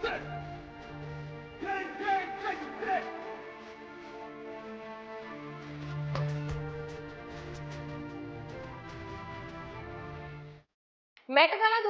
Sit! Gang, gang, take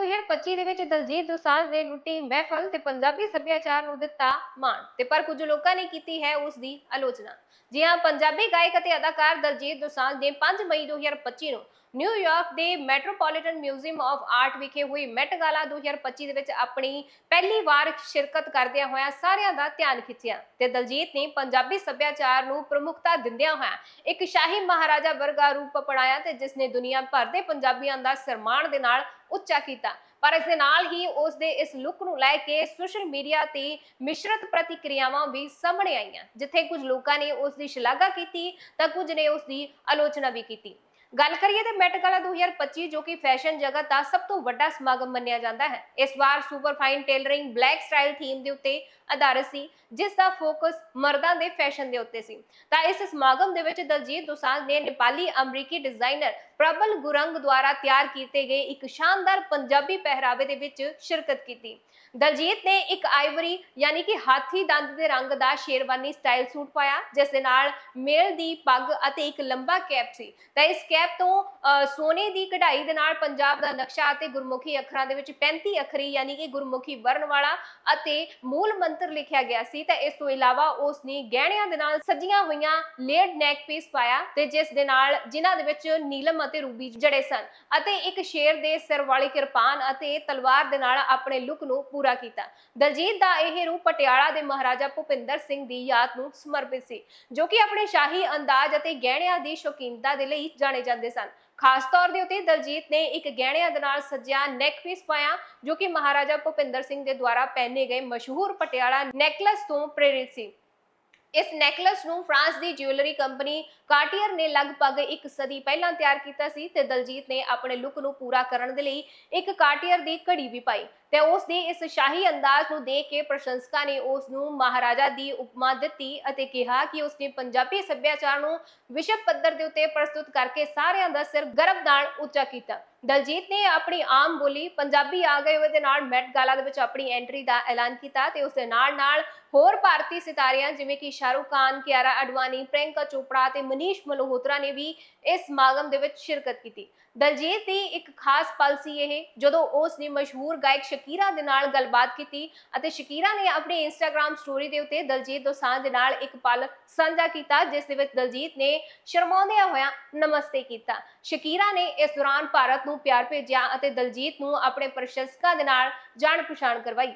2025 ਦੇ ਵਿੱਚ ਦਲਜੀਤ ਦੋਸਾਂਝ ਨੇ ਲੁੱਟੀ ਮਹਿਫਲ ਤੇ ਪੰਜਾਬੀ ਸੱਭਿਆਚਾਰ ਨੂੰ ਦਿੱਤਾ ਮਾਣ ਤੇ ਪਰ ਕੁਝ ਲੋਕਾਂ ਨੇ ਕੀਤੀ ਹੈ ਉਸ ਦੀ ਆਲੋਚਨਾ ਜੀ ਹਾਂ ਪੰਜਾਬੀ ਗਾਇਕ ਅਤੇ ਅਦਾਕਾਰ ਦਲਜੀਤ ਦੋਸਾਂਝ ਨੇ 5 ਮਈ 2025 ਨੂੰ ਨਿਊਯਾਰਕ ਦੇ ਮੈਟਰੋਪੋਲੀਟਨ ਮਿਊਜ਼ੀਅਮ ਆਫ ਆਰਟ ਵਿਖੇ ਹੋਈ ਮੈਟ ਗਾਲਾ 2025 ਦੇ ਵਿੱਚ ਆਪਣੀ ਪਹਿਲੀ ਵਾਰ ਸ਼ਿਰਕਤ ਕਰਦਿਆਂ ਹੋਇਆਂ ਸਾਰਿਆਂ ਦਾ ਧਿਆਨ ਖਿੱਚਿਆ ਤੇ ਦਲਜੀਤ ਨੇ ਪੰਜਾਬੀ ਸੱਭਿਆਚਾਰ ਨੂੰ ਪ੍ਰਮੁੱਖਤਾ ਦਿੰਦਿਆਂ ਹੋਇਆਂ ਇੱਕ ਸ਼ਾਹੀ ਮਹਾਰਾਜਾ ਵਰਗਾ ਰੂਪ ਅਪਣਾਇਆ ਤੇ ਜਿਸ ਨੇ ਦੁਨੀਆ ਭਰ ਦੇ ਪੰਜਾਬੀਆਂ ਦਾ ਸਨਮਾਨ ਦੇ ਨਾਲ ਉੱਚਾ ਕੀਤਾ। ਪਰ ਇਸ ਦੇ ਨਾਲ ਹੀ ਉਸ ਦੇ ਇਸ ਲੁੱਕ ਨੂੰ ਲੈ ਕੇ ਸੋਸ਼ਲ ਮੀਡੀਆ ਤੇ ਮਿਸ਼ਰਤ ਪ੍ਰਤੀਕਿਰਿਆਵਾਂ ਵੀ ਸਾਹਮਣੇ ਆਈਆਂ, ਜਿੱਥੇ ਕੁਝ ਲੋਕਾਂ ਨੇ ਉਸ ਦੀ ਸ਼ਲਾਘਾ ਕੀਤੀ ਤਾਂ ਕੁਝ ਨੇ ਉਸ ਦੀ ਆਲੋਚਨਾ ਵੀ ਕੀਤੀ। ਗੱਲ ਕਰੀਏ ਤੇ ਮੈਟ ਗਾਲਾ 2025 ਜੋ ਕਿ ਫੈਸ਼ਨ ਜਗਤ ਦਾ ਸਭ ਤੋਂ ਵੱਡਾ ਸਮਾਗਮ ਮੰਨਿਆ ਜਾਂਦਾ ਹੈ। ਇਸ ਵਾਰ super fine tailoring black style theme ਦੇ ਉੱਤੇ ਆਧਾਰਿਤ ਸੀ, ਜਿਸ ਦਾ ਫੋਕਸ ਮਰਦਾਂ ਦੇ ਫੈਸ਼ਨ ਦੇ ਉੱਤੇ ਸੀ। ਤਾਂ ਇਸ ਸਮਾਗਮ ਦੇ ਵਿੱਚ ਦਲਜੀਤ ਦੋਸਾਂਝ ਨੇ ਨੇਪਾਲੀ ਅਮਰੀਕੀ ਡਿਜ਼ਾਈਨਰ ਪ੍ਰਬਲ ਗੁਰੰਗ ਦੁਆਰਾ ਤਿਆਰ ਕੀਤੇ ਗਏ ਇੱਕ ਸ਼ਾਨਦਾਰ ਪੰਜਾਬੀ ਪਹਿਰਾਵੇ ਦੇ ਵਿੱਚ ਸ਼ਿਰਕਤ ਕੀਤੀ। ਦਲਜੀਤ ਨੇ ਇੱਕ ਆਈਵਰੀ ਯਾਨੀ ਕਿ ਹਾਥੀ ਦੰਦ ਦੇ ਰੰਗ ਦਾ ਸ਼ੇਰਵਾਨੀ ਸਟਾਈਲ ਸੂਟ ਪਾਇਆ, ਜਿਸ ਦੇ ਨਾਲ ਮੇਲ ਦੀ ਪੱਗ ਅਤੇ ਇੱਕ ਲੰਬਾ ਕੈਪ ਸੀ। ਤਾਂ ਇਸ ਕੈਪ ਤੋਂ ਸੋਨੇ ਦੀ ਕਢਾਈ ਦੇ ਨਾਲ ਪੰਜਾਬ ਦਾ ਨਕਸ਼ਾ ਅਤੇ ਗੁਰਮੁਖੀ ਅੱਖਰਾਂ ਦੇ ਵਿੱਚ 35 ਅੱਖਰੀ ਯਾਨੀ ਕਿ ਗੁਰਮੁਖੀ ਵਰਣ ਵਾਲਾ ਅਤੇ ਮੂਲ ਮੰਤਰ ਲਿਖਿਆ ਗਿਆ ਸੀ, ਤਾਂ ਇਸ ਤੋਂ ਇਲਾਵਾ ਉਸ ਨੇ ਗਹਿਣਿਆਂ ਦੇ ਨਾਲ ਸਜੀਆਂ ਹੋਈਆਂ ਲੇਡ ਨੈਕ ਪੀਸ ਪਾਇਆ ਤੇ ਜਿਸ ਦੇ ਨਾਲ ਜਿਨ੍ਹਾਂ ਦੇ ਵਿੱਚ ਨੀਲਮ ਅਤੇ ਰੂਬੀ ਜੜੇ ਸਨ ਅਤੇ ਇੱਕ ਸ਼ੇਰ ਦੇ ਸਿਰ ਵਾਲੀ ਕਿਰਪਾਨ ਅਤੇ ਤਲਵਾਰ ਦੇ ਨਾਲ ਆਪਣੇ ਲੁਕ ਨੂੰ ਪੂਰਾ ਕੀਤਾ। ਦਲਜੀਤ ਦਾ ਇਹ ਰੂਪ ਪਟਿਆਲਾ ਦੇ ਮਹਾਰਾਜਾ ਭੁਪਿੰਦਰ ਸਿੰਘ ਦੀ ਯਾਦ ਨੂੰ ਸਮਰਪਿਤ ਸੀ, ਜੋ ਕਿ ਆਪਣੇ ਸ਼ਾਹੀ ਅੰਦਾਜ਼ ਅਤੇ ਗਹਿਣਿਆਂ ਦੀ ਸ਼ੌਕੀਨਤਾ ਦੇ ਲਈ ਜਾਣੇ ਜਾਂਦੇ ਸਨ। ਖਾਸ ਤੌਰ ਦੇ ਉੱਤੇ ਦਲਜੀਤ ਨੇ ਇੱਕ ਗਹਿਣਿਆਂ ਦੇ ਨਾਲ ਸਜਿਆ ਨੈਕ ਪਾਇਆ, ਜੋ ਕਿ ਮਹਾਰਾਜਾ ਭੁਪਿੰਦਰ ਸਿੰਘ ਦੇ ਦੁਆਰਾ ਪਹਿਨੇ ਗਏ ਮਸ਼ਹੂਰ ਪਟਿਆਲਾ ਨੈਕਲਸ ਤੋਂ ਪ੍ਰੇਰਿਤ ਸੀ। ਇਸ ਨੈਕਲਸ ਨੂੰ ਫਰਾਂਸ ਦੀ ਜਿਊਲਰੀ ਕੰਪਨੀ ਕਾਰਟੀਅਰ ਨੇ ਲਗਭਗ ਇੱਕ ਸਦੀ ਪਹਿਲਾਂ ਤਿਆਰ ਕੀਤਾ ਸੀ ਤੇ ਦਲਜੀਤ ਨੇ ਆਪਣੇ ਲੁੱਕ ਨੂੰ ਪੂਰਾ ਕਰਨ ਦੇ ਲਈ ਇੱਕ ਕਾਰਟੀਅਰ ਦੀ ਘੜੀ ਵੀ ਪਾਈ। ਤੇ ਉਸ ਦੇ ਇਸ ਸ਼ਾਹੀ ਅੰਦਾਜ਼ ਨੂੰ ਦੇਖ ਕੇ ਪ੍ਰਸ਼ੰਸਕਾਂ ਨੇ ਉਸ ਨੂੰ ਮਹਾਰਾਜਾ ਦੀ ਉਪਮਾ ਦਿੱਤੀ ਅਤੇ ਕਿਹਾ ਕਿ ਉਸ ਨੇ ਪੰਜਾਬੀ ਸੱਭਿਆਚਾਰ ਨੂੰ ਵਿਸ਼ਵ ਪੱਧਰ ਦੇ ਉੱਤੇ ਪ੍ਰਸਤੁਤ ਕਰਕੇ ਸਾਰਿਆਂ ਦਾ ਸਿਰ ਗਰਭ ਉੱਚਾ ਕੀਤਾ। ਦਲਜੀਤ ਨੇ ਆਪਣੀ ਆਮ ਬੋਲੀ ਪੰਜਾਬੀ ਆ ਗਏ ਹੋਏ ਦੇ ਨਾਲ ਮੈਟ ਗਾਲਾ ਦੇ ਵਿੱਚ ਆਪਣੀ ਐਂਟਰੀ ਦਾ ਐਲਾਨ ਕੀਤਾ ਤੇ ਉਸ ਦੇ ਨਾਲ ਨਾਲ ਹੋਰ ਭਾਰਤੀ ਸਿਤਾਰਿਆਂ ਜਿਵੇਂ ਕਿ ਸ਼ਾਹਰੁਖ ਖਾਨ, ਕਿਆਰਾ ਅਡਵਾਨੀ, ਪ੍ਰਿਯੰਕਾ ਚੋਪੜਾ ਤੇ ਮਨੀਸ਼ ਮਲਹੋਤਰਾ ਨੇ ਵੀ ਇਸ ਸਮਾਗਮ ਦੇ ਵਿੱਚ ਸ਼ਿਰਕਤ ਕੀਤੀ। ਦਲਜੀਤ ਦੀ ਇੱਕ ਖਾਸ ਪਲ ਸੀ ਇਹ ਜਦੋਂ ਉਸ ਨੇ ਮਸ਼ਹੂਰ ਗਾਇਕ ਸ਼ਕੀਰਾ ਦੇ ਨਾਲ ਗੱਲਬਾਤ ਕੀਤੀ ਅਤੇ ਸ਼ਕੀਰਾ ਨੇ ਆਪਣੀ ਇੰਸਟਾਗ੍ਰam ਸਟੋਰੀ ਦੇ ਉੱਤੇ ਦਲਜੀਤ ਦੋਸਾਂਝ ਦੇ ਨਾਲ ਇੱਕ ਪਲ ਸਾਂਝਾ ਕੀਤਾ, ਜਿਸ ਦੇ ਵਿੱਚ ਦਲਜੀਤ ਨੇ ਸ਼ਰਮਾਉਂਦਿਆਂ ਹੋਇਆ ਨਮਸਤੇ ਕੀਤਾ। ਸ਼ਕੀਰਾ ਨੇ ਇਸ ਦੌਰਾਨ ਭਾਰਤ ਨੂੰ ਪਿਆਰ ਭੇਜਿਆ ਅਤੇ ਦਲਜੀਤ ਨੂੰ ਆਪਣੇ ਪ੍ਰਸ਼ੰਸਕਾਂ ਦੇ ਨਾਲ ਜਾਣ ਪਛਾਣ ਕਰਵਾਈ।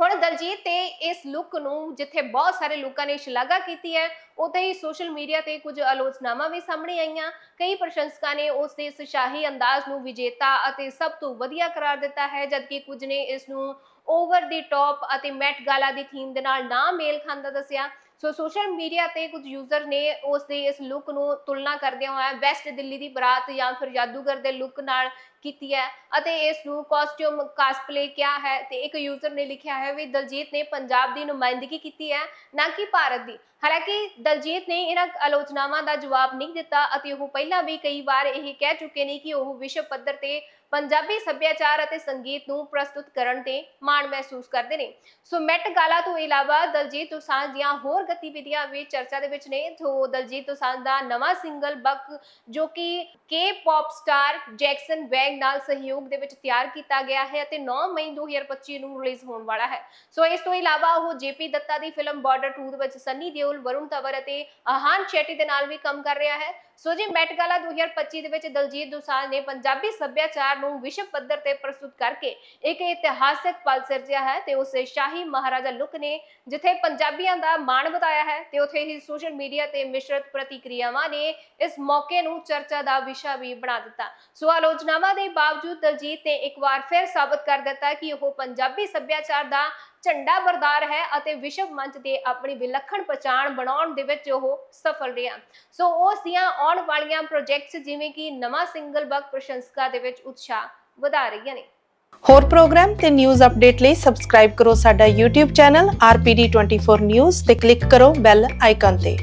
ਹੁਣ ਦਲਜੀਤ ਤੇ ਇਸ ਲੁੱਕ ਨੂੰ ਜਿੱਥੇ ਬਹੁਤ ਸਾਰੇ ਲੋਕਾਂ ਨੇ ਸ਼ਲਾਘਾ ਕੀਤੀ ਹੈ, ਉੱਥੇ ਹੀ ਸੋਸ਼ਲ ਮੀਡੀਆ ਤੇ ਕੁਝ ਆਲੋਚਨਾਵਾਂ ਵੀ ਸਾਹਮਣੇ ਆਈਆਂ। ਕਈ ਪ੍ਰਸ਼ੰਸਕਾਂ ਨੇ ਉਸ ਦੇ ਇਸ ਸ਼ਾਹੀ ਅੰਦਾਜ਼ ਨੂੰ ਵਿਜੇਤਾ ਅਤੇ ਸਭ ਤੋਂ ਵਧੀਆ ਕਰਾਰ ਦਿੱਤਾ ਹੈ, ਜਦਕਿ ਕੁਝ ਨੇ ਇਸ ਨੂੰ ਓਵਰ ਦੀ ਟੌਪ ਅਤੇ ਮੈਟ ਗਾਲਾ ਦੀ ਥੀਮ ਦੇ ਨਾਲ ਨਾ ਮੇਲ ਖਾਂਦਾ ਦੱਸਿਆ। ਸੋ ਸੋਸ਼ਲ ਮੀਡੀਆ ਤੇ ਕੁਝ ਯੂਜ਼ਰ ਨੇ ਉਸ ਦੇ ਇਸ ਲੁੱਕ ਨੂੰ ਤੁਲਨਾ ਕਰਦਿਆਂ ਹੋਇਆ ਵੈਸਟ ਦਿੱਲੀ ਦੀ ਬਰਾਤ ਜਾਂ ਫਿਰ ਜਾਦੂਗਰ ਦੇ ਲੁੱਕ ਨਾਲ ਕੀਤੀ ਹੈ ਅਤੇ ਇਸ ਨੂੰ ਕਾਸਟਿਊਮ ਕਾਸਪਲੇ ਕਿਹਾ ਹੈ ਤੇ ਇੱਕ ਯੂਜ਼ਰ ਨੇ ਲਿਖਿਆ ਹੈ ਵੀ ਦਲਜੀਤ ਨੇ ਪੰਜਾਬ ਦੀ ਨੁਮਾਇੰਦਗੀ ਕੀਤੀ ਹੈ, ਨਾ ਕਿ ਭਾਰਤ ਦੀ। ਹਾਲਾਂਕਿ ਦਲਜੀਤ ਨੇ ਇਹਨਾਂ ਆਲੋਚਨਾਵਾਂ ਦਾ ਜਵਾਬ ਨਹੀਂ ਦਿੱਤਾ ਅਤੇ ਉਹ ਪਹਿਲਾਂ ਵੀ ਕਈ ਵਾਰ ਇਹ ਕਹਿ ਚੁੱਕੇ ਨੇ ਕਿ ਉਹ ਵਿਸ਼ਵ ਪੱਧਰ ਤੇ ਪੰਜਾਬੀ ਸੱਭਿਆਚਾਰ ਅਤੇ ਸੰਗੀਤ ਨੂੰ ਪ੍ਰਸਤੁਤ ਕਰਨ ਤੇ ਮਾਣ ਮਹਿਸੂਸ ਕਰਦੇ ਨੇ। ਸੋ ਮੈਟ ਗਾਲਾ ਤੋਂ ਇਲਾਵਾ ਦਲਜੀਤ ਦੋਸਾਂਝ ਦੀਆਂ ਹੋਰ ਗਤੀਵਿਧੀਆਂ ਵੀ ਚਰਚਾ ਦੇ ਵਿੱਚ ਨੇ। ਤੋਂ ਦਲਜੀਤ ਦੋਸਾਂਝ ਦਾ ਨਵਾਂ ਸਿੰਗਲ ਬਕ ਜੋ ਕਿ K pop star Jackson Wang ਨਾਲ ਸਹਿਯੋਗ ਦੇ ਵਿੱਚ ਤਿਆਰ ਕੀਤਾ ਗਿਆ ਹੈ ਅਤੇ 9 ਮਈ 2025 ਨੂੰ ਰਿਲੀਜ਼ ਹੋਣ ਵਾਲਾ ਹੈ। ਸੋ ਇਸ ਤੋਂ ਇਲਾਵਾ ਉਹ ਜੇਪੀ ਦੱਤਾ ਦੀ ਫਿਲਮ ਬਾਰਡਰ 2 ਦੇ ਵਿੱਚ ਸੰਨੀ ਦਿਓਲ ਵਰੁਣ ਤਵਰ ਅਤੇ ਆਹਾਨ ਚੈਟੀ ਦੇ ਨਾਲ ਵੀ ਕੰਮ ਕਰ ਰਿਹਾ ਹੈ। ਸੋ ਜੀ ਮੈਟ ਗਾਲਾ 2025 ਦੇ ਵਿੱਚ ਦਲਜੀਤ ਦੋਸਾਂਝ ਨੇ ਪੰਜਾਬੀ ਸੱਭਿਆਚਾਰ ਨੂੰ ਵਿਸ਼ਵ ਪੱਧਰ ਤੇ ਪ੍ਰਸਤੁਤ ਕਰਕੇ ਇੱਕ ਇਤਿਹਾਸਕ ਪਲ ਸਿਰਜਿਆ ਹੈ ਤੇ ਉਸੇ ਸ਼ਾਹੀ ਮਹਾਰਾਜਾ ਲੁੱਕ ਨੇ ਜਿੱਥੇ ਪੰਜਾਬੀਆਂ ਦਾ ਮਾਣ ਵਧਾਇਆ ਹੈ ਤੇ ਉਥੇ ਹੀ ਸੋਸ਼ਲ ਮੀਡੀਆ ਤੇ ਮਿਸ਼ਰਤ ਪ੍ਰਤੀਕਿਰਿਆਵਾਂ ਨੇ ਇਸ ਮੌਕੇ ਨੂੰ ਚਰਚਾ ਦਾ ਵਿਸ਼ਾ ਵੀ ਬਣਾ ਦਿੱਤਾ। ਸੋ ਆਲੋਚਨਾਵਾਂ ਦੇ ਬਾਵਜੂਦ ਦਲਜੀਤ ਨੇ ਇੱਕ ਵਾਰ ਫਿਰ ਸਾਬਤ ਕਰ ਦਿੱਤਾ ਕਿ ਉਹ ਪੰਜਾਬੀ ਸੱਭਿਆਚਾਰ ਦਾ ਝੰਡਾ ਬਰਦਾਰ ਹੈ ਅਤੇ ਵਿਸ਼ਵ ਮੰਚ ਤੇ ਆਪਣੀ ਵਿਲੱਖਣ ਪਛਾਣ ਬਣਾਉਣ ਦੇ ਵਿੱਚ ਉਹ ਸਫਲ ਰਿਹਾ। ਸੋ ਉਸ ਦੀਆਂ ਆਉਣ ਵਾਲੀਆਂ ਪ੍ਰੋਜੈਕਟਸ ਜਿਵੇਂ ਕਿ ਨਵਾਂ ਸਿੰਗਲ ਬਗ ਪ੍ਰਸ਼ੰਸਕਾਂ ਦੇ ਵਿੱਚ ਉਤਸ਼ਾਹ ਵਧਾ ਰਹੀਆਂ ਨੇ। ਹੋਰ ਪ੍ਰੋਗਰਾਮ ਤੇ ਨਿਊਜ਼ ਅਪਡੇਟ ਲਈ ਸਬਸਕ੍ਰਾਈਬ ਕਰੋ ਸਾਡਾ YouTube ਚੈਨਲ RPD24 News ਤੇ ਕਲਿੱਕ ਕਰੋ ਬੈਲ ਆਈਕਨ ਤੇ।